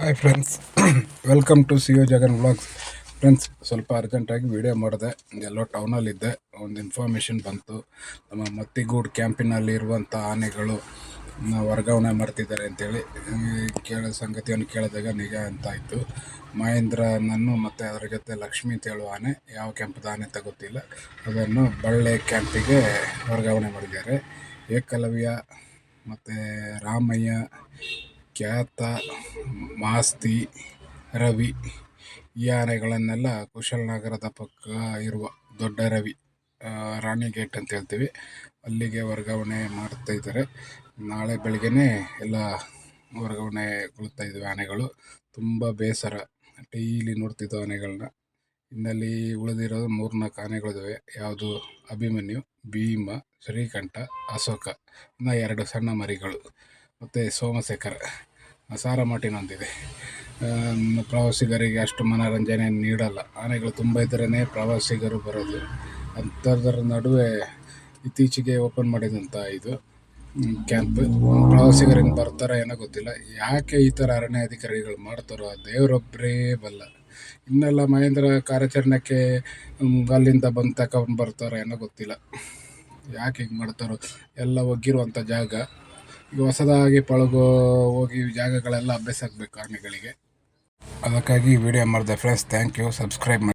Hi friends welcome to see you Jagan vlogs friends ಸ್ವಲ್ಪ ಅರ್ಜೆಂಟಾಗಿ video ಮಾಡಿದೆ. ಎಲ್ಲೋ ಟೌನಲ್ಲಿದ್ದೆ ಒಂದು ಇನ್ಫಾರ್ಮೇಷನ್ ಬಂತು. ನಮ್ಮ ಮತ್ತಿಗೂಡು ಕ್ಯಾಂಪಿನಲ್ಲಿ ಇರುವಂಥ ಆನೆಗಳು ವರ್ಗಾವಣೆ ಮಾಡ್ತಿದ್ದಾರೆ ಅಂತೇಳಿ ಕೇಳೋ ಸಂಗತಿಯನ್ನು ಕೇಳಿದಾಗ ನಿಜ ಅಂತ ಆಯಿತು. ಮಹೇಂದ್ರ ನನ್ನ ಮತ್ತು ಅದರ ಜೊತೆ ಲಕ್ಷ್ಮಿ ಅಂತ ಹೇಳುವ ಆನೆ, ಯಾವ ಕ್ಯಾಂಪದ ಆನೆ ಅಂತ ಗೊತ್ತಿಲ್ಲ. ಅದನ್ನು ಬಳ್ಳೆ ಕ್ಯಾಂಪಿಗೆ ವರ್ಗಾವಣೆ ಮಾಡಿದ್ದಾರೆ. ಏಕಲವ್ಯ ಮತ್ತು ರಾಮಯ್ಯ ಖ್ಯಾತ ಮಾಸ್ತಿ ರವಿ. ಈ ಆನೆಗಳನ್ನೆಲ್ಲ ಕುಶಲನಗರದ ಪಕ್ಕ ಇರುವ ದೊಡ್ಡ ರವಿ ರಾಣಿ ಗೇಟ್ ಅಂತ ಹೇಳ್ತೀವಿ. ಅಲ್ಲಿಗೆ ವರ್ಗಾವಣೆ ಮಾಡ್ತಾ ಇದ್ದಾರೆ. ನಾಳೆ ಬೆಳಿಗ್ಗೆನೇ ಎಲ್ಲ ವರ್ಗಾವಣೆಗೊಳ್ತಾ ಇದ್ವಿ ಆನೆಗಳು. ತುಂಬ ಬೇಸರ. ಡೈಲಿ ನೋಡ್ತಿದ್ದು ಆನೆಗಳನ್ನ ಇನ್ನಲ್ಲಿ ಉಳಿದಿರೋದು ಮೂರ್ನಾಲ್ಕು ಆನೆಗಳಿದ್ದಾವೆ ಯಾವುದು? ಅಭಿಮನ್ಯು, ಭೀಮ, ಶ್ರೀಕಂಠ, ಅಶೋಕ. ಇನ್ನು ಎರಡು ಸಣ್ಣ ಮರಿಗಳು. ಮತ್ತು ಸೋಮಶೇಖರ್ ಸಾರ ಮಾಟಿನೊಂದಿದೆ ಪ್ರವಾಸಿಗರಿಗೆ ಅಷ್ಟು ಮನೋರಂಜನೆ ನೀಡಲ್ಲ. ಆನೆಗಳು ತುಂಬ ಇದ್ರೇ ಪ್ರವಾಸಿಗರು ಬರೋದು. ಅಂಥದ್ರ ನಡುವೆ ಇತ್ತೀಚೆಗೆ ಓಪನ್ ಮಾಡಿದಂಥ ಇದು ಕ್ಯಾಂಪ್. ಪ್ರವಾಸಿಗರಿಂದ ಬರ್ತಾರೋ ಏನೋ ಗೊತ್ತಿಲ್ಲ. ಯಾಕೆ ಈ ಥರ ಅರಣ್ಯ ಅಧಿಕಾರಿಗಳು ಮಾಡ್ತಾರೋ ದೇವರೊಬ್ಬರೇ ಬಲ್ಲ. ಇನ್ನೆಲ್ಲ ಮಹೇಂದ್ರ ಕಾರ್ಯಾಚರಣೆಗೆ ಅಲ್ಲಿಂದ ಬಂದು ತಗೊಂಡು ಬರ್ತಾರೋ ಏನೋ ಗೊತ್ತಿಲ್ಲ. ಯಾಕೆ ಹಿಂಗೆ ಮಾಡ್ತಾರೋ? ಎಲ್ಲ ಒಗ್ಗಿರುವಂಥ ಜಾಗ. ಈಗ ಹೊಸದಾಗಿ ಪಳಗೋ ಹೋಗಿ ಜಾಗಗಳೆಲ್ಲ ಅಭ್ಯಾಸ ಆಗಬೇಕು ಆನೆಗಳಿಗೆ ಅದಕ್ಕಾಗಿ ವಿಡಿಯೋ ಮಾಡಿದೆ ಫ್ರೆಂಡ್ಸ್ ಥ್ಯಾಂಕ್ ಯು ಸಬ್ಸ್ಕ್ರೈಬ್ ಮಾಡಿ.